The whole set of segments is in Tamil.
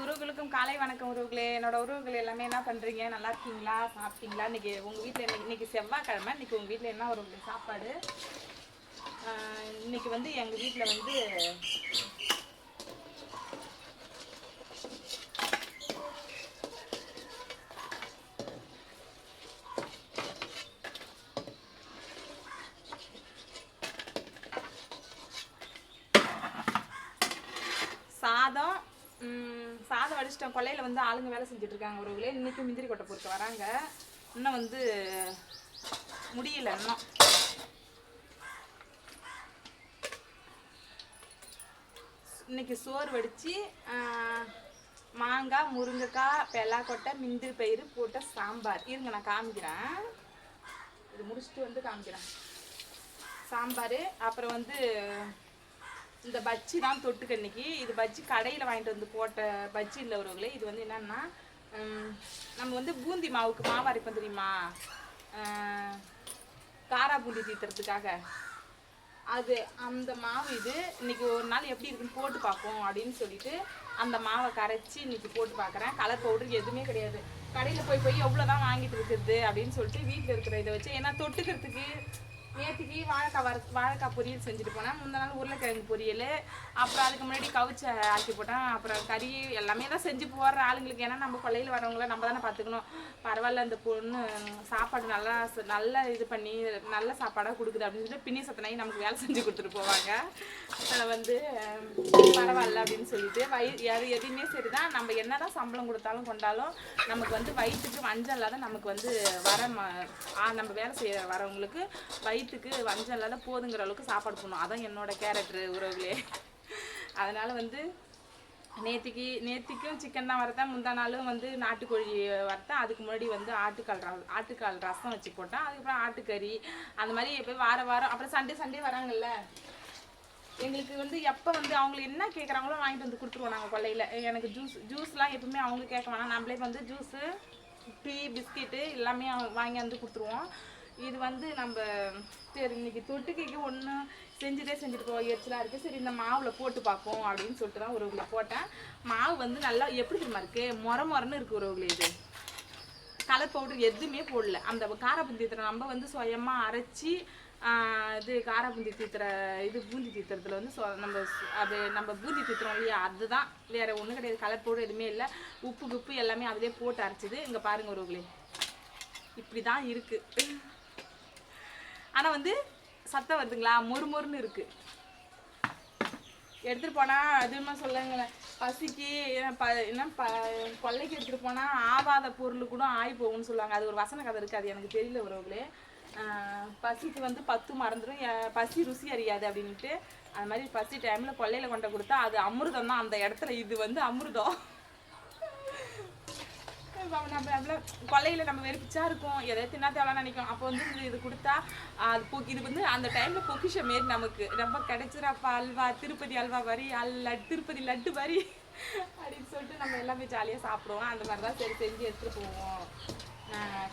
உறவுகளுக்கும் காலை வணக்கம் உறவுகளே. என்னோட உறவுகள் எல்லாமே என்ன பண்றீங்க? நல்லா இருக்கீங்களா? சாப்பிட்டீங்களா? இன்னைக்கு உங்க வீட்டில் இன்னைக்கு செவ்வாய்க்கிழமை. இன்னைக்கு உங்க வீட்டில் என்ன ஒரு சாப்பாடு? இன்னைக்கு வந்து எங்க வீட்டில் வந்து சாதம் ம், சாதம் கொல்லையில் வந்து ஆளுங்க வேலை செஞ்சுட்டு இருக்காங்க உறவுகளே இன்னைக்கு முந்திரி கொட்டை பொறுக்க வராங்க. இன்னும் வந்து முடியல இன்னும். இன்னைக்கு சோறு வடித்து மாங்காய் முருங்கைக்காய் பெல்லாக்கொட்டை மிந்திரி பயிறு போட்ட சாம்பார். இருங்க நான் காமிக்கிறேன். இது முடிச்சுட்டு வந்து காமிக்கிறேன். சாம்பார் அப்புறம் வந்து இந்த பஜ்ஜி தான் தொட்டுக்க இன்னைக்கு. இது பஜ்ஜி கடையில் வாங்கிட்டு வந்து போட்ட பஜ்ஜி இல்லை உறவுகளே இது வந்து என்னன்னா நம்ம வந்து பூந்தி மாவுக்கு மாவு அரைப்போம் தெரியுமா? காரா பூந்தி தீத்துறதுக்காக. அது அந்த மாவு இது இன்னைக்கு ஒரு நாள் எப்படி இருக்குன்னு போட்டு பார்ப்போம் அப்படின்னு சொல்லிட்டு அந்த மாவை கரைச்சி இன்னைக்கு போட்டு பார்க்குறேன். கலர் பவுடர் எதுவுமே கிடையாது. கடையில் போய் போய் எவ்வளோ தான் வாங்கிட்டு இருக்குது அப்படின்னு சொல்லிட்டு வீட்டில் இருக்கிற இதை வச்சு ஏன்னா தொட்டுக்கிறதுக்கு நேற்றுக்கு வாழைக்காய் வர வாழைக்காய் பொரியல் செஞ்சுட்டு போனேன். முந்தின நாள் உருளைக்கிழங்கு பொரியல் அப்புறம் அதுக்கு முன்னாடி கவுச்ச ஆக்கி போட்டேன். அப்புறம் கறி எல்லாமே தான் செஞ்சு போடுற ஆளுங்களுக்கு. ஏன்னா நம்ம கொள்ளையில் வரவங்கள நம்ம தானே பார்த்துக்கணும். பரவாயில்ல அந்த பொண்ணு சாப்பாடு நல்லா ச- நல்லா இது பண்ணி நல்ல சாப்பாடாக கொடுக்குது அப்படின்னு சொல்லிட்டு பின்னி சத்தனாகி நமக்கு வேலை செஞ்சு கொடுத்துட்டு போவாங்க. அதில் வந்து பரவாயில்ல அப்படின்னு சொல்லிட்டு வயிறு எது எதுவுமே சரிதான். நம்ம என்னதான் சம்பளம் கொடுத்தாலும் கொண்டாலும் நமக்கு வந்து வயிற்றுக்கு வஞ்சம் இல்லாத நமக்கு வந்து வர நம்ம வேலை செய்ய வரவங்களுக்கு வயிற்று வஞ்சம் இல்லாத போதுங்கிற அளவுக்கு சாப்பாடு போடணும். அதான் என்னோட கேரக்டர் உறவுகளே அதனால் வந்து நேற்றுக்கு நேற்றுக்கும் சிக்கன் தான் வறுத்தேன். முந்தா நாளும் வந்து நாட்டுக்கோழி வறுத்தேன். அதுக்கு முன்னாடி வந்து ஆட்டுக்கால் ர ஆட்டுக்கால் ரசம் வச்சு போட்டேன். அதுக்கப்புறம் ஆட்டுக்கறி அந்த மாதிரி எப்போ வார வாரம் அப்புறம் சண்டே சண்டே வராங்கல்ல. எங்களுக்கு வந்து எப்போ வந்து அவங்களுக்கு என்ன கேட்குறாங்களோ வாங்கிட்டு வந்து கொடுத்துருவோம் நாங்கள் கொள்ளையில். எனக்கு ஜூஸ் ஜூஸ்லாம் எப்பவுமே அவங்க கேட்க வேணாம் நம்மளே வந்து ஜூஸு டீ பிஸ்கெட்டு எல்லாமே அவங்க வாங்கி வந்து கொடுத்துருவோம். இது வந்து நம்ம சரி இன்னைக்கு தொட்டுக்கைக்கு ஒன்று செஞ்சுட்டே செஞ்சுட்டு போக எரிச்சலாக இருக்குது சரி இந்த மாவில் போட்டு பார்ப்போம் அப்படின்னு சொல்லிட்டு தான் உறவுகளை போட்டேன். மாவு வந்து நல்லா எப்படி தெரியுமா இருக்குது மொர முறன்னு இருக்குது உறவுகளை இது. கலர் பவுடர் எதுவுமே போடல. அந்த காரபூந்தி தீத்துற நம்ம வந்து சுயமாக அரைச்சி இது இது காரபூந்தி தீத்துற இது பூந்தி தீத்துறதுல வந்து சொ- நம்ம அது நம்ம பூந்தி தீத்துறோம் இல்லையா? அதுதான். வேறு ஒன்றும் கிடையாது. கலர் பவுடர் எதுவுமே இல்லை. உப்பு குப்பு எல்லாமே அதிலே போட்டு அரைச்சிது. இங்கே பாருங்கள் உறவுகளே. இப்படி தான் இருக்குது ஆனால் வந்து சத்தம் வருதுங்களா? மொறுமொறுன்னு இருக்கு. எடுத்துட்டு போனா அதுமா சொல்லுங்களேன் பசிக்கு என்ன ப என்ன ப கொள்ளைக்கு எடுத்துகிட்டு போனா ஆவாத பொருள் கூட ஆகி போகும்னு சொல்லுவாங்க. அது ஒரு வசன கதை இருக்கு. அது எனக்கு தெரியல உறவுகளே பசிக்கு வந்து பத்து மறந்துடும் பசி ருசி அறியாது அப்படின்ட்டு அது மாதிரி பசி டைம்ல கொள்ளையில கொண்டு கொடுத்தா அது அமிர்தம் தான் அந்த இடத்துல இது வந்து அமிர்தம். நம்ம நம்ம நம்மள நம்ம வெறுப்பிச்சா இருக்கும். எதை தின்னா தேவை நினைக்கும். அப்போ வந்து இது இது கொடுத்தா அது பொ இது வந்து அந்த டைமில் பொக்கிஷம் மாரி நமக்கு. ரொம்ப கிடைச்சிரப்பா அல்வா திருப்பதி அல்வா வரி அல்ல திருப்பதி லட்டு வரி அப்படின்னு சொல்லிட்டு நம்ம எல்லாமே ஜாலியாக சாப்பிடுவோம். அந்த மாதிரி தான் சரி செஞ்சு எடுத்துகிட்டு போவோம்.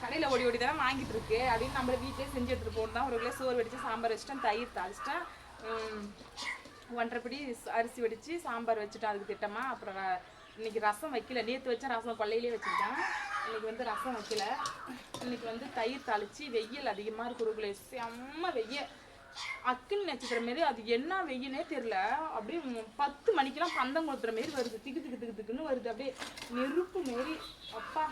கடையில் ஓடி ஓடி தானே வாங்கிட்டு இருக்கு. அப்படின்னு நம்மள வீட்டிலே செஞ்சு எடுத்துகிட்டு போகணும். தான் ஒரு கிலோ சோறு வடித்து சாம்பார் வச்சுட்டேன் தயிர் தாளிச்சிட்டேன். ஒன்றரை படி அரிசி வடித்து சாம்பார் வச்சுட்டேன். அதுக்கு திட்டமாக அப்புறம் இன்றைக்கி இன்னைக்கு ரசம் வைக்கல. நேற்று வச்ச ரசம் கொள்ளையிலே வச்சுருக்கேன். இன்னைக்கு வந்து ரசம் வைக்கல. இன்னைக்கு வந்து தயிர் தாளித்து வெயில் அதிகமாக இருக்கிறவங்களே செம்ம வெயில். அக்கினி நட்சத்திரம் மாரி அது என்ன வெயினே தெரில அப்படியே பத்து மணிக்கெல்லாம் பந்தம் கொளுத்துற மாரி வருது. திக்கு திக்கு திக்கு திக்குன்னு வருது. அப்படியே நெருப்பு மாரி. அப்பா.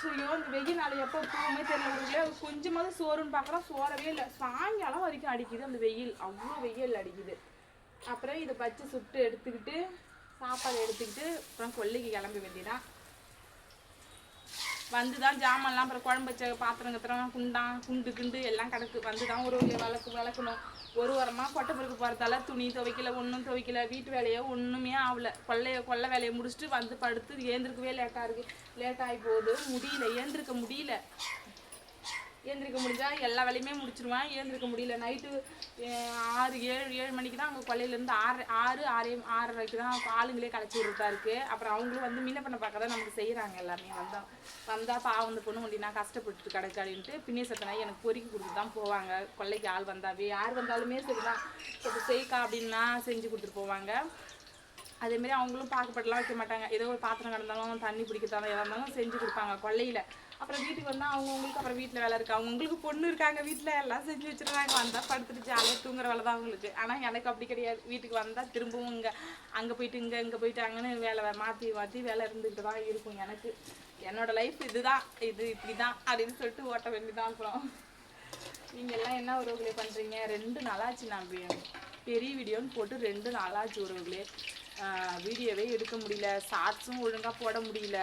சுயோ இந்த வெயில் நாள் எப்போ போகுமே தெரியல கொஞ்சமாவது சோறுன்னு பார்க்குறோம் சோறவே இல்லை. சாயங்காலம் வரைக்கும் அடிக்குது அந்த வெயில். அவ்வளோ வெயில் அடிக்குது. அப்புறம் இதை பச்சை சுட்டு எடுத்துக்கிட்டு சாப்பாடு எடுத்துக்கிட்டு அப்புறம் கொல்லிக்கு கிளம்ப வேண்டியதான் வந்து தான் ஜாமான்லாம் அப்புறம் குழம்பு வச்ச பாத்திரம் கத்திரம் குண்டான் குண்டு கிண்டு எல்லாம் கிடக்கு. வந்து தான் ஒரு விளக்கு விளக்கணும் ஒரு வாரமாக கொட்டை பொறுக்கு போகிறதால துணி துவைக்கல ஒன்றும் துவைக்கல வீட்டு வேலையோ ஒன்றுமே ஆகல கொள்ளைய கொள்ளை வேலையை முடிச்சுட்டு வந்து படுத்து ஏந்திருக்கவே லேட்டாக இருக்குது லேட் ஆகி போகுது. முடியல ஏந்திருக்க முடியல. ஏந்திரிக்க முடிஞ்சா எல்லா வேலையுமே முடிச்சிருவேன். ஏந்திரிக்க முடியல. நைட்டு ஆறு ஏழு ஏழு மணிக்கு தான் அங்கே கொல்லையிலேருந்து ஆறு ஆறு ஆறே ஆறரைக்கு தான் ஆளுங்களே கலைச்சி விட்றதா இருக்குது அப்புறம் அவங்களும் வந்து மீன பண்ண பார்க்க தான் நமக்கு செய்கிறாங்க எல்லாமே. வந்தால் வந்தால் பாவம் இந்த பொண்ணு ஒண்டி நான் கஷ்டப்பட்டு கிடக்கு அப்படின்ட்டு பின்னே சத்தனாய் எனக்கு பொறுக்கி கொடுத்து தான் போவாங்க. கொல்லைக்கு ஆள் வந்தாவே யார் வந்தாலுமே சரி தான் இப்போ செய்க்கா அப்படின்னா செஞ்சு கொடுத்துட்டு போவாங்க. அதேமாரி அவங்களும் பாக்கப்பட்டெல்லாம் வைக்க மாட்டாங்க. ஏதோ ஒரு பாத்திரம் கிடந்தாலும் தண்ணி பிடிக்கிறதாலும் எதாக இருந்தாலும் செஞ்சு கொடுப்பாங்க. கொல்லையில் அப்புறம் வீட்டுக்கு வந்தால் அவங்கவுங்களுக்கு அப்புறம் வீட்டில் வேலை இருக்குது அவங்கவுங்களுக்கு பொண்ணு இருக்காங்க வீட்டில் எல்லாம் செஞ்சு வச்சுருக்காங்க. வந்தால் படுத்துட்டு ஜாலியாக தூங்குற வேலை தான் அவங்களுக்கு. ஆனால் எனக்கு அப்படி கிடையாது. வீட்டுக்கு வந்தால் திரும்பவும் இங்கே அங்கே போயிட்டு இங்கே இங்கே போயிட்டு அங்கன்னு வேலை மாற்றி மாற்றி வேலை இருந்துக்கிட்டு தான் இருக்கும் எனக்கு. என்னோட லைஃப் இதுதான். இது இப்படி தான் அப்படின்னு சொல்லிட்டு ஓட்ட வேண்டிதான் அப்புறம். நீங்கள் எல்லாம் என்ன உறவுகளே பண்ணுறீங்க ரெண்டு நாளாச்சு நான் பெரிய வீடியோன்னு போட்டு ரெண்டு நாளாச்சு உறவுகளே. வீடியோவே எடுக்க முடியல. ஷார்ட்ஸும் ஒழுங்காக போட முடியல.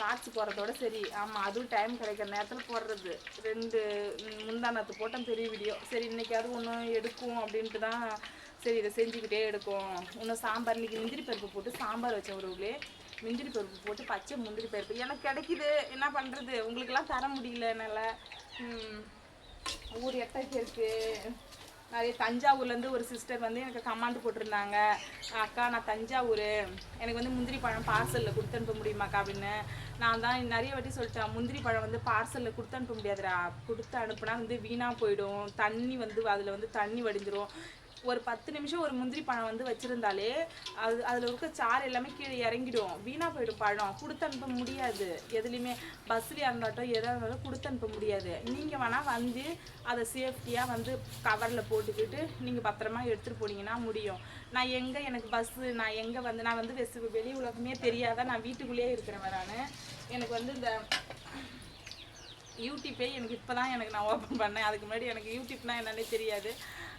காய்ச்சி போடுறதோட சரி. ஆமாம் அதுவும் டைம் கிடைக்கிற நேரத்தில் போடுறது. ரெண்டு முந்தானத்து போட்டோம் பெரிய வீடியோ சரி இன்னைக்காவது ஒன்று எடுக்கும் அப்படின்ட்டு தான் சரி இதை செஞ்சுக்கிட்டே எடுக்கும். இன்னும் சாம்பார் இன்னைக்கு முந்திரி பருப்பு போட்டு சாம்பார் வச்சேன் உறவுகளே முந்திரி பருப்பு போட்டு பச்சை முந்திரி பருப்பு. எனக்கு கிடைக்குது. என்ன பண்ணுறது உங்களுக்கெல்லாம் தர முடியல என்னால். ஊர் எட்டாச்சு இருக்குது நிறைய தஞ்சாவூர்லேருந்து ஒரு சிஸ்டர் வந்து எனக்கு கமாண்ட் போட்டிருந்தாங்க. அக்கா நான் தஞ்சாவூர். எனக்கு வந்து முந்திரி பழம் பார்சலில் கொடுத்து அனுப்ப முடியுமாக்கா அப்படின்னு. நான் தான் நிறைய வாட்டி சொல்லிட்டேன் முந்திரி பழம் வந்து பார்சலில் கொடுத்து அனுப்ப முடியாதுடா. கொடுத்து அனுப்புனா வந்து வீணாக போயிடும். தண்ணி வந்து அதில் வந்து தண்ணி வடிஞ்சிரும். ஒரு பத்து நிமிஷம் ஒரு முந்திரி பழம் வந்து வச்சுருந்தாலே அது அதில் இருக்க சாறு எல்லாமே கீழே இறங்கிடும். வீணாக போயிடும் பழம். கொடுத்து அனுப்ப முடியாது. எதுலேயுமே பஸ்லேயே இருந்தாட்டும் எதாக இருந்தாலும் கொடுத்து அனுப்ப முடியாது. நீங்கள் வேணால் வந்து அதை சேஃப்டியாக வந்து கவரில் போட்டுக்கிட்டு நீங்கள் பத்திரமா எடுத்துகிட்டு போனீங்கன்னா முடியும். நான் எங்கே எனக்கு பஸ்ஸு நான் எங்கே வந்து நான் வந்து வெஸ் வெளி உலகமே தெரியாத நான் வீட்டுக்குள்ளேயே இருக்கிறவன் நான் எனக்கு வந்து இந்த யூடியூப்பே எனக்கு இப்போ தான் எனக்கு நான் ஓப்பன் பண்ணேன். அதுக்கு முன்னாடி எனக்கு யூடியூப்னால் என்னன்னே தெரியாது.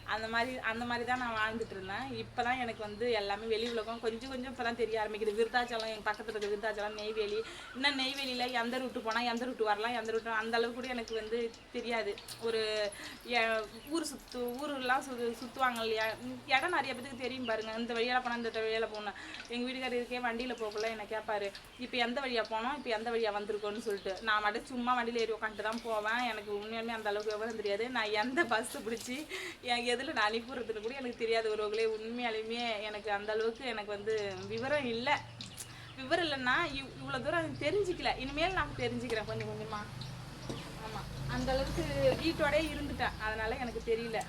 அந்த மாதிரி அந்த மாதிரி தான் நான் வாழ்ந்துட்டு இருந்தேன். இப்போ தான் எனக்கு வந்து எல்லாமே வெளி உலகம் கொஞ்சம் கொஞ்சம் இப்போ தான் தெரிய ஆரம்பிக்குது. விருத்தாச்சலம் எங்கள் பக்கத்தில் இருக்க விருத்தாச்சலம் நெய்வேலி. இன்னும் நெய்வேலியில் எந்த ரூட்டு போனால் எந்த ரூட்டு வரலாம் எந்த ரூட்டு அந்த அளவுக்கு கூட எனக்கு வந்து தெரியாது. ஒரு எ- ஊர் சுற்று ஊரெல்லாம் சு சுற்றுவாங்க இல்லையா? இடம் நிறைய பேத்துக்கு தெரியும் பாருங்க. இந்த வழியால் போனால் இந்த வழியால் போகணும் எங்கள் வீட்டுக்காரர் இருக்கே வண்டியில் போகக்குள்ள என்ன கேட்பாரு இப்போ எந்த வழியாக போனோம்? இப்போ எந்த வழியாக வந்திருக்கோன்னு சொல்லிட்டு. நான் மட்டும் சும்மா வண்டியில் ஏறி உட்காந்துட்டு தான் போவேன். எனக்கு உண்மையுமே அந்த அளவுக்கு விவரம் தெரியாது. நான் எந்த பஸ்ஸு பிடிச்சி என் எதில் நான் அனுப்பிடுறதுன்னு கூட எனக்கு தெரியாது. உறவுகளே உண்மையாலுமே எனக்கு அந்த அளவுக்கு எனக்கு வந்து விவரம் இல்லை. விவரம் இல்லைன்னா இவ் இவ்வளோ தூரம் எனக்கு தெரிஞ்சுக்கல. இனிமேல் நான் தெரிஞ்சுக்கிறேன் கொஞ்சம் கொஞ்சமாக ஆமாம் அந்த அளவுக்கு வீட்டோடய இருந்துட்டேன். அதனால எனக்கு தெரியல.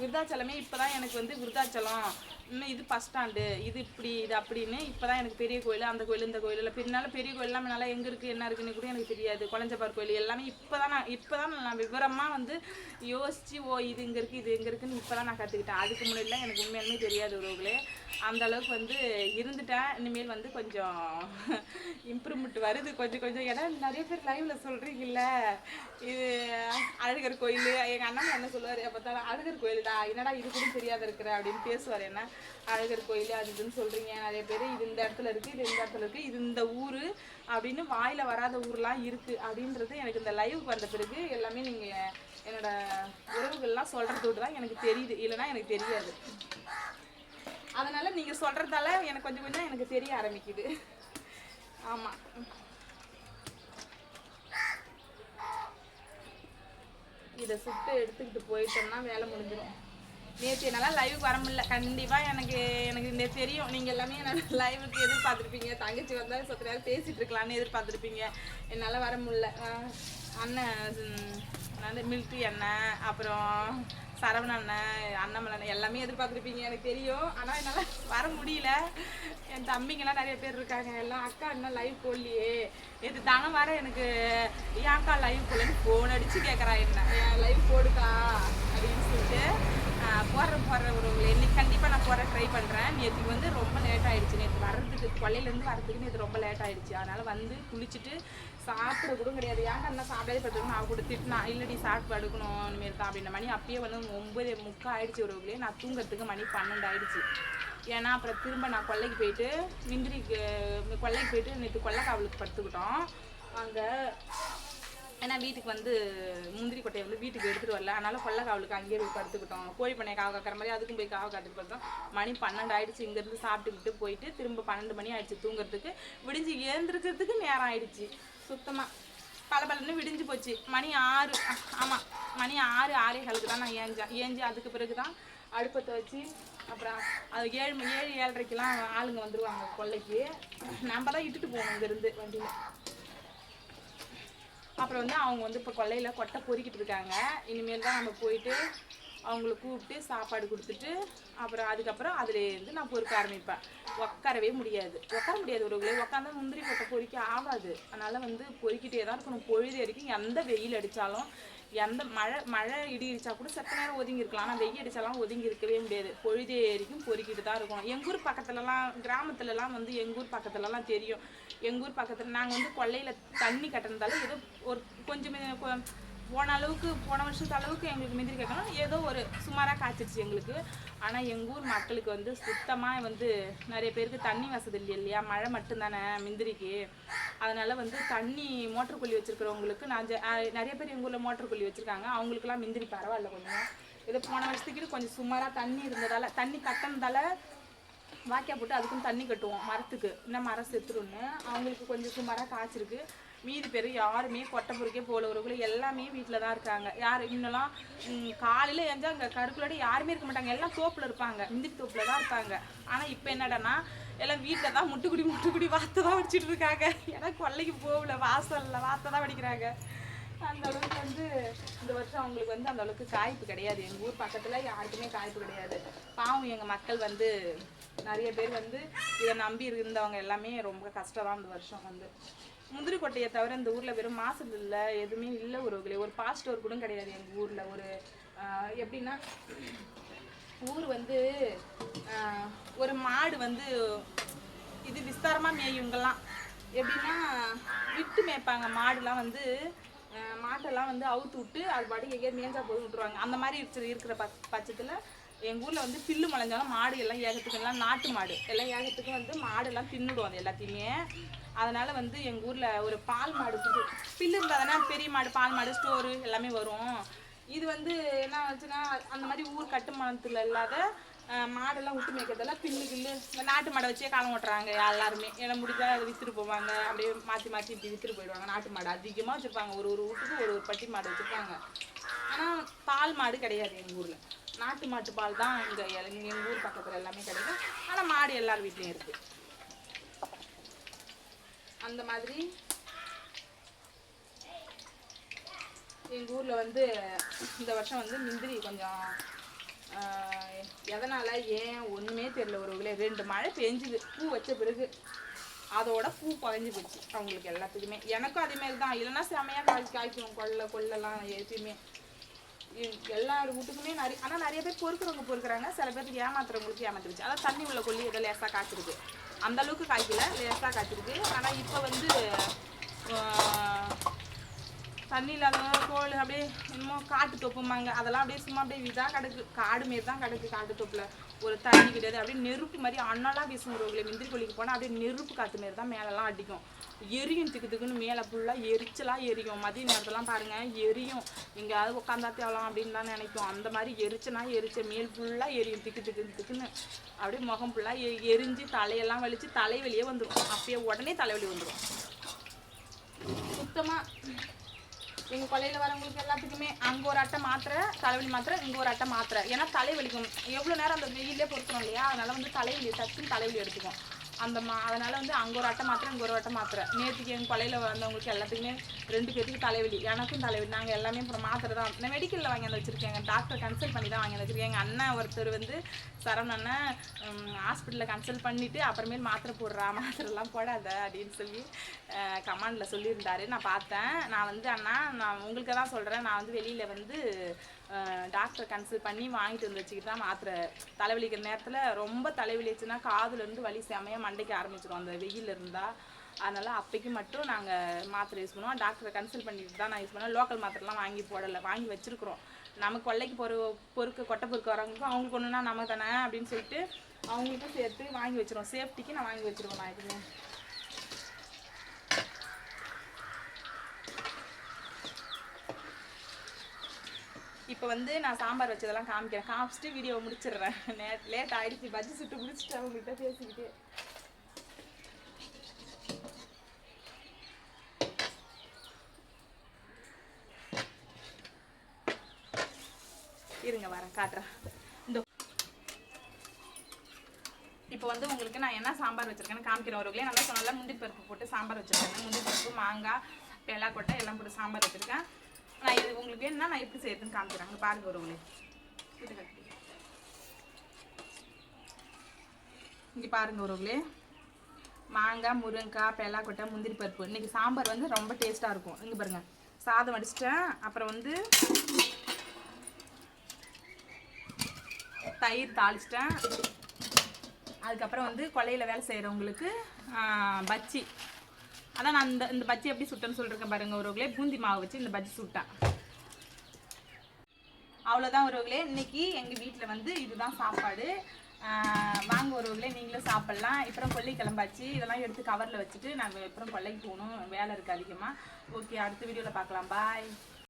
விருதாச்சலமே இப்போ தான் எனக்கு வந்து விருதாச்சலம். இன்னும் இது பஸ் ஸ்டாண்டு இது இப்படி இது அப்படின்னு இப்போ தான் எனக்கு பெரிய கோயில் அந்த கோயில் இந்த கோயில். இல்லை பின்னால பெரிய கோயில் நல்லா எங்கே இருக்குது என்ன இருக்குன்னு கூட எனக்கு தெரியாது. குழஞ்சப்பார் கோயில் எல்லாமே இப்போ தான் நான் இப்போ தான் நான் விவரமாக வந்து யோசித்து ஓ இது இங்கே இருக்குது இது எங்கே இருக்குன்னு இப்போ தான் நான் கற்றுக்கிட்டேன் அதுக்கு முன்னாடிலாம் எனக்கு உண்மையாலுமே தெரியாது உறவுகளே. அந்த அளவுக்கு வந்து இருந்துட்டேன். இனிமேல் வந்து கொஞ்சம் இம்ப்ரூவ்மெண்ட் வருது. கொஞ்சம் கொஞ்சம். ஏன்னா நிறைய பேர் லைவ்ல சொல்கிறீங்கல்ல இது அழகர் கோயில். எங்கள் அண்ணன் என்ன சொல்லுவார்? எப்போ தான் அழகர் கோயில்டா என்னடா இது கூட தெரியாத இருக்கிற அப்படின்னு பேசுவார் என்ன? அழகர் கோயில் அது இதுன்னு சொல்கிறீங்க நிறைய பேர் இது இந்த இடத்துல இருக்குது இது இந்த இடத்துல இருக்குது இது இந்த ஊர் அப்படின்னு வாயில் வராத ஊர்லாம் இருக்குது அப்படின்றது எனக்கு இந்த லைவுக்கு வந்த பிறகு எல்லாமே நீங்கள் என்னோட உறவுகள்லாம் சொல்கிறதோடு தான் எனக்கு தெரியுது. இல்லைன்னா எனக்கு தெரியாது. அதனால நீங்கள் சொல்கிறதால எனக்கு கொஞ்சம் கொஞ்சம் எனக்கு தெரிய ஆரம்பிக்குது. ஆமாம் இதை சுட்டு எடுத்துக்கிட்டு போயிட்டோம்னா வேலை முடிஞ்சிடும் நேற்று என்னால் லைவுக்கு வர முடியல. கண்டிப்பாக எனக்கு எனக்கு இந்த தெரியும். நீங்கள் எல்லாமே என்னால் லைவுக்கு எதிர்பார்த்துருப்பீங்க. தங்கச்சி வந்தால் சொத்து நேரம் பேசிகிட்டு இருக்கலாம்னு எதிர்பார்த்துருப்பீங்க. என்னால் வர முடியல. அண்ணன் அந்த மில்ட்ரி அண்ணன் அப்புறம் சரவண அண்ணன் அண்ணாமலை அண்ணன் எல்லாமே எதிர்பார்த்துருப்பீங்க. எனக்கு தெரியும். ஆனால் என்னால் வர முடியல. என் தம்பிங்கெல்லாம் நிறைய பேர் இருக்காங்க. எல்லாம் அக்கா இன்னும் லைவ் போடலையே. இது தானே வர எனக்கு. ஏன் அக்கா லைவ் போடலன்னு ஃபோன் அடித்து கேட்குறா என்ன. லைவ் போடுக்கா? அப்படின்னு சொல்லிட்டு நான் போடுறேன் போடுறேன் ஒரு இன்னைக்கு கண்டிப்பாக நான் போட ட்ரை பண்ணுறேன் நேற்றுக்கு வந்து ரொம்ப லேட் ஆயிடுச்சு. நேற்று வர்றதுக்கு கொள்ளையிலேருந்து வரதுக்கு நேற்று ரொம்ப லேட் ஆயிடுச்சு. அதனால் வந்து குளிச்சுட்டு சாப்பிட கூட கிடையாது. ஏன் என்ன சாப்பிடாதே படுத்துக்கணும்? நான் கூட திட்டினா இல்லடி சாப்பிட்டு படுக்கணும் இனிமேல் தான் அப்படின்ற மணி. அப்பயே வந்து ஒம்பது முக்கா ஆயிடுச்சு உறவுகளே நான் தூங்குறதுக்கு மணி பன்னெண்டு ஆயிடுச்சு. ஏன்னா அப்புறம் திரும்ப நான் கொல்லைக்கு போயிட்டு மிந்திரிக்கு கொல்லைக்கு போயிட்டு நேற்று கொல்லைக்காவலுக்கு படுத்துக்கிட்டோம். அங்கே ஏன்னா வீட்டுக்கு வந்து முந்திரி கொட்டையை வந்து வீட்டுக்கு எடுத்துகிட்டு வரல. அதனால கொள்ளக்காவலுக்கு அங்கேயே போய் படுத்துக்கிட்டோம். கோழி பண்ணையை காவ காக்கிற மாதிரி அதுக்கும் போய் காவ காத்துட்டு பார்த்தோம் மணி பன்னெண்டு ஆயிடுச்சு. இங்கேருந்து சாப்பிட்டுக்கிட்டு போயிட்டு திரும்ப பன்னெண்டு மணி ஆயிடுச்சு தூங்குறதுக்கு. விடிஞ்சு ஏந்திருக்கிறதுக்கு நேரம் ஆயிடுச்சு. சுத்தமாக பளபளன்னு விடிஞ்சு போச்சு. மணி ஆறு ஆமாம் மணி ஆறு ஆறே காலுக்கு தான் நான் ஏஞ்சேன். ஏஞ்சி அதுக்கு பிறகு தான் அடுப்பத்தை வச்சு அப்புறம் அது ஏழு ஏழு ஏழரைக்கெலாம் ஆளுங்க வந்துடுவாங்க கொல்லைக்கு நம்ம தான் இட்டுட்டு போவோம் இங்கேருந்து வண்டியில். அப்புறம் வந்து அவங்க வந்து இப்போ கொல்லையில் கொட்டை பொறிக்கிட்டு இருக்காங்க. இனிமேல் தான் நம்ம போயிட்டு அவங்கள கூப்பிட்டு சாப்பாடு கொடுத்துட்டு அப்புறம் அதுக்கப்புறம் அதுலேருந்து நான் பொறுக்க ஆரம்பிப்பேன். உட்காரவே முடியாது. உட்கார முடியாது ஒரு உட்காந்து முந்திரி கொட்டை பொறிக்க ஆகாது. அதனால் வந்து பொறிக்கிட்டே தான் இருக்கணும். பொழுது வரைக்கும் எந்த வெயில் அடித்தாலும் எந்த மழை மழை இடி இடிச்சா கூட சத்த நேரம் ஒதுங்கி இருக்கலாம் ஆனால் வெயில் அடிச்சாலாம் ஒதுங்கி இருக்கவே முடியாது. பொழுதே வரைக்கும் பொறுக்கிட்டு தான் இருக்கணும். எங்கள் ஊர் பக்கத்துலலாம் கிராமத்துலலாம் வந்து எங்கள் ஊர் பக்கத்துலலாம் தெரியும். எங்கள் ஊர் பக்கத்தில் நாங்கள் வந்து கொல்லையில் தண்ணி கட்டினதால ஏதோ ஒரு கொஞ்சம் போன அளவுக்கு போன வருஷத்து அளவுக்கு எங்களுக்கு முந்திரி கேட்கணும் ஏதோ ஒரு சுமாராக காய்ச்சிருச்சு எங்களுக்கு. ஆனால் எங்கள் ஊர் மக்களுக்கு வந்து சுத்தமாக வந்து நிறைய பேருக்கு தண்ணி வசதி இல்லை இல்லையா? மழை மட்டும்தானே முந்திரிக்கு. அதனால் வந்து தண்ணி மோட்டர் கொல்லி வச்சுருக்கிறவங்களுக்கு நான் நிறைய பேர் எங்கள் ஊரில் மோட்டர் கொல்லி வச்சுருக்காங்க. அவங்களுக்குலாம் முந்திரி பரவாயில்ல கொஞ்சம். இது போன வருஷத்துக்கு கொஞ்சம் சுமாராக தண்ணி இருந்ததால் தண்ணி கட்டினதால வாக்கியா போட்டு அதுக்கும் தண்ணி கட்டுவோம் மரத்துக்கு. இன்னும் மரம் செத்துருன்னு அவங்களுக்கு கொஞ்சம் சுமாராக காய்ச்சிருக்கு. மீதி பேர் யாருமே கொட்டை பொறுக்கே போல ஒருக்குள்ள எல்லாமே வீட்டில் தான் இருக்காங்க. யார் இன்னெல்லாம் காலையில் எஞ்சா அங்கே கருக்குள்ளோட யாருமே இருக்க மாட்டாங்க. எல்லாம் தோப்பில் இருப்பாங்க. முந்தி தோப்பில் தான் இருப்பாங்க. ஆனால் இப்போ என்னடான்னா எல்லாம் வீட்டில் தான் முட்டுக்குடி முட்டுக்குடி வார்த்தை தான் வடிச்சிட்டு இருக்காங்க. ஏன்னா கொல்லைக்கு போகல வாசலில் வார்த்தை தான் வடிக்கிறாங்க. அந்த அளவுக்கு வந்து இந்த வருஷம் அவங்களுக்கு வந்து அந்த அளவுக்கு காய்ப்பு கிடையாது. எங்கள் ஊர் பக்கத்தில் யாருக்குமே காய்ப்பு கிடையாது. பாவம் எங்கள் மக்கள் வந்து நிறைய பேர் வந்து இதை நம்பி இருந்தவங்க எல்லாமே ரொம்ப கஷ்டம் தான் இந்த வருஷம் வந்து. முந்திரி கொட்டையை தவிர இந்த ஊரில் வெறும் மாசல் இல்லை எதுவுமே இல்லை உறவுகளே. ஒரு பால் ஸ்டோர் கூட கிடையாது எங்கள் ஊரில். ஒரு எப்படின்னா ஊர் வந்து ஒரு மாடு வந்து இது விஸ்தாரமாக மேயுங்கெல்லாம் எப்படின்னா விட்டு மேய்ப்பாங்க. மாடுலாம் வந்து மாட்டெல்லாம் வந்து அவுத்து விட்டு அது பாட்டுக்கு எங்கேயாவது மேய்ஞ்சா போய் விட்டுருவாங்க அந்த மாதிரி இருக்கிற பட்சத்தில் எங்கள் ஊரில் வந்து பில்லு முளைஞ்சாலும் மாடு எல்லாம் ஏகத்துக்கு எல்லாம் நாட்டு மாடு. எல்லாம் ஏகத்துக்கும் வந்து மாடெல்லாம் தின்னுடும் அது எல்லாத்தையுமே. அதனால் வந்து எங்கள் ஊரில் ஒரு பால் மாடு புது- பில்லு இருந்தால் தானே பெரிய மாடு பால் மாடு ஸ்டோரு எல்லாமே வரும். இது வந்து என்ன ஆச்சுன்னா அந்த மாதிரி ஊர் கட்டுமானத்தில் இல்லாத மாடெல்லாம் விட்டு மேய்க்கிறதெல்லாம் பில்லு கில்லு இந்த நாட்டு மாடை வச்சே காலம் ஓட்டுறாங்க எல்லாருமே. ஏன்னா முடிஞ்சால் அதை விற்றுட்டு போவாங்க அப்படியே மாற்றி மாற்றி இப்படி விற்றுட்டு போயிடுவாங்க. நாட்டு மாடு அதிகமாக வச்சுருப்பாங்க. ஒரு ஒரு வீட்டுக்கு ஒரு ஒரு பட்டி மாடு வச்சுருப்பாங்க. ஆனால் பால் மாடு கிடையாது எங்கள் ஊரில். நாட்டு மாட்டு பால் தான் இங்கே எங்கள் ஊர் பக்கத்தில் எல்லாமே கிடைக்கும். ஆனால் மாடு எல்லார் வீட்லேயும் இருக்குது அந்த மாதிரி எங்கள் ஊரில் வந்து இந்த வருஷம் வந்து முந்திரி கொஞ்சம் ஆஹ், எதனால ஏன் ஒன்றுமே தெரியல ஒரு ரெண்டு மழை பெஞ்சுது. பூ வச்ச பிறகு அதோட பூ குறைஞ்சி போச்சு. அவங்களுக்கு எல்லாத்துக்குமே. எனக்கும் அதே மாதிரி தான் இல்லைன்னா செமையாக காய்ச்சி காய்க்கும். கொல்லை கொள்ளலாம் எப்பயுமே எல்லா வீட்டுக்குமே நிறைய ஆனால் நிறைய பேர் பொறுக்கிறவங்க பொறுக்குறாங்க. சில பேருக்கு ஏமாத்துறவங்களுக்கு ஏமாத்திருச்சு அதான் தண்ணி உள்ள கொல்லி ஏதோ லேசாக காய்ச்சிருக்கு. அந்த அளவுக்கு காய்க்கல. லேசாக காய்ச்சிருக்கு. ஆனால் இப்போ வந்து தண்ணி இல்லாத கோல் அப்படியே இன்னும் காட்டு தொப்புமாங்க அதெல்லாம் அப்படியே சும்மா அப்படியே இதாக கிடக்கு. காடு மாரி தான் கிடக்கு காட்டு தொப்பில். ஒரு தண்ணி கிடையாது. அப்படியே நெருப்பு மாதிரி அண்ணெல்லாம் வீசும் ஒரு முந்திரி கொல்லிக்கு போனால் அப்படியே நெருப்பு காற்று மாரி தான் மேலெல்லாம் அடிக்கும். எரியும் திக்கு திக்குன்னு மேலே ஃபுல்லாக எரிச்சலாக எரியும். மதிய நேரத்தெல்லாம் பாருங்கள் எரியும். எங்கேயாவது உட்காந்தா தேவலாம் அப்படின்னு தான் நினைக்கும் அந்த மாதிரி எரிச்சனா எரிச்ச மேல் ஃபுல்லாக எரியும். திக்கு திக்கு திக்குன்னு. அப்படியே முகம் ஃபுல்லாக எ எரிஞ்சு தலையெல்லாம் வலிச்சு தலைவலியே வந்துடும் அப்பயே உடனே தலைவலி வந்துடும் சுத்தமாக எங்கள் கொலையில் வரவங்களுக்கு எல்லாத்துக்குமே அங்கே ஒரு அட்டை மாத்திரை தலைவலி மாத்திரை இங்கே ஒரு அட்டை மாத்திரை. ஏன்னா தலைவலிக்கும். எவ்வளோ நேரம் அந்த வெயிலே பொறுக்கிறோம் இல்லையா? அதனால வந்து தலைவலி டக்குன்னு தலைவலி எடுத்துக்கும். அந்த மா அதனால வந்து அங்கே ஒரு அட்டை மாத்திரை இங்கே ஒரு அட்டை மாத்திரை நேற்றுக்கு எங்கள் கொலையில் வந்தவங்களுக்கு எல்லாத்துக்குமே ரெண்டு பேருக்கு தலைவலி எனக்கும் தலைவலி. நாங்கள் எல்லாமே அப்புறம் மாத்திரை தான் நான் மெடிக்கலில் வாங்கி வந்து வச்சுருக்கேன். டாக்டர் கன்சல்ட் பண்ணி தான் வாங்கி வந்து வச்சுருக்கேன். எங்கள் அண்ணன் ஒருத்தர் வந்து சரவண அண்ணன் ஹாஸ்பிட்டலில் கன்சல்ட் பண்ணிவிட்டு அப்புறமேல் மாத்திரை போடுறா மாத்திரைலாம் போடாத அப்படின்னு சொல்லி கமாண்டில் சொல்லியிருந்தாரு. நான் பார்த்தேன். நான் வந்து அண்ணா நான் உங்களுக்கு தான் சொல்கிறேன் நான் வந்து வெளியில் வந்து டாக்டர் கன்சல்ட் பண்ணி வாங்கிட்டு வந்து வச்சுக்கிட்டு தான் மாத்திரை தலைவலிக்கிற நேரத்தில் ரொம்ப தலைவலிச்சுன்னா காதுலேருந்து வலி செமையாக மண்டைக்கு ஆரம்பிச்சிடும் அந்த வெயில் இருந்தால் அதனால் அப்போக்கு மட்டும் நாங்கள் மாத்திரை யூஸ் பண்ணுவோம். டாக்டரை கன்சல்ட் பண்ணிட்டு தான் நான் யூஸ் பண்ணுவேன். லோக்கல் மாத்திரைலாம் வாங்கி போடலை வாங்கி வச்சுருக்குறோம். நம்ம கொல்லைக்கு பொறு பொறுக்க கொட்டை பொறுக்க வரவங்களுக்கும் அவங்களுக்கு ஒன்றுனா நம்ம தானே அப்படின்னு சொல்லிட்டு அவங்களுக்கும் சேர்த்து வாங்கி வச்சுருவோம். சேஃப்டிக்கு நான் வாங்கி வச்சிருவேன் நான் எப்பவுமே. இப்போ வந்து நான் சாம்பார் வச்சதெல்லாம் காமிக்கிறேன். காமிச்சிட்டு வீடியோ முடிச்சிடுறேன். லேட் ஆகிடுச்சி பஜ்ஜி சுட்டு முடிச்சுட்டு அவங்ககிட்ட பேசிக்கிட்டு. இருங்க வரேன். காட்டுறேன். இந்த இப்போ வந்து உங்களுக்கு நான் என்ன சாம்பார் வச்சுருக்கேன்னு காமிக்கிறேன். ஒருங்களே நல்லா சொன்னால முந்திரி பருப்பு போட்டு சாம்பார் வச்சுருக்கேன். முந்திரி பருப்பு மாங்காய் பெலா கொட்டை எல்லாம் போட்டு சாம்பார் வச்சுருக்கேன். நான் இது உங்களுக்கு வேணும்னா நான் எப்படி செய்யறதுன்னு காமிக்கிறேன். அங்கே பாருங்க ஒருங்களே இதை கட்டி. பாருங்க ஒருவங்களே மாங்காய் முருங்கைக்காய் பெல்லாக்கொட்டை முந்திரி பருப்பு. இன்னைக்கு சாம்பார் வந்து ரொம்ப டேஸ்ட்டாக இருக்கும். இங்கே பாருங்க. சாதம் அடிச்சிட்டேன் அப்புறம் வந்து தயிர் தாளிச்சிட்டேன். அதுக்கப்புறம் வந்து கொலையில் வேலை செய்கிறவங்களுக்கு பஜ்ஜி. அதான் நான் இந்த இந்த பஜ்ஜி எப்படி சுட்டேன்னு சொல்லிருக்கேன் பாருங்க ஒருவர்களே பூந்தி மாவு வச்சு இந்த பஜ்ஜி சுட்டேன். அவ்வளோதான் ஒருவர்களே இன்னைக்கு எங்கள் வீட்டில் வந்து இதுதான் சாப்பாடு. வாங்க ஒருவர்களே நீங்களும் சாப்பிட்லாம். அப்புறம் கொள்ளி கிளம்பாச்சு. இதெல்லாம் எடுத்து கவரில் வச்சுட்டு நாங்கள் அப்புறம் கொல்லைக்கு போகணும். வேலை இருக்குது அதிகமாக ஓகே அடுத்த வீடியோவில் பார்க்கலாம். பாய்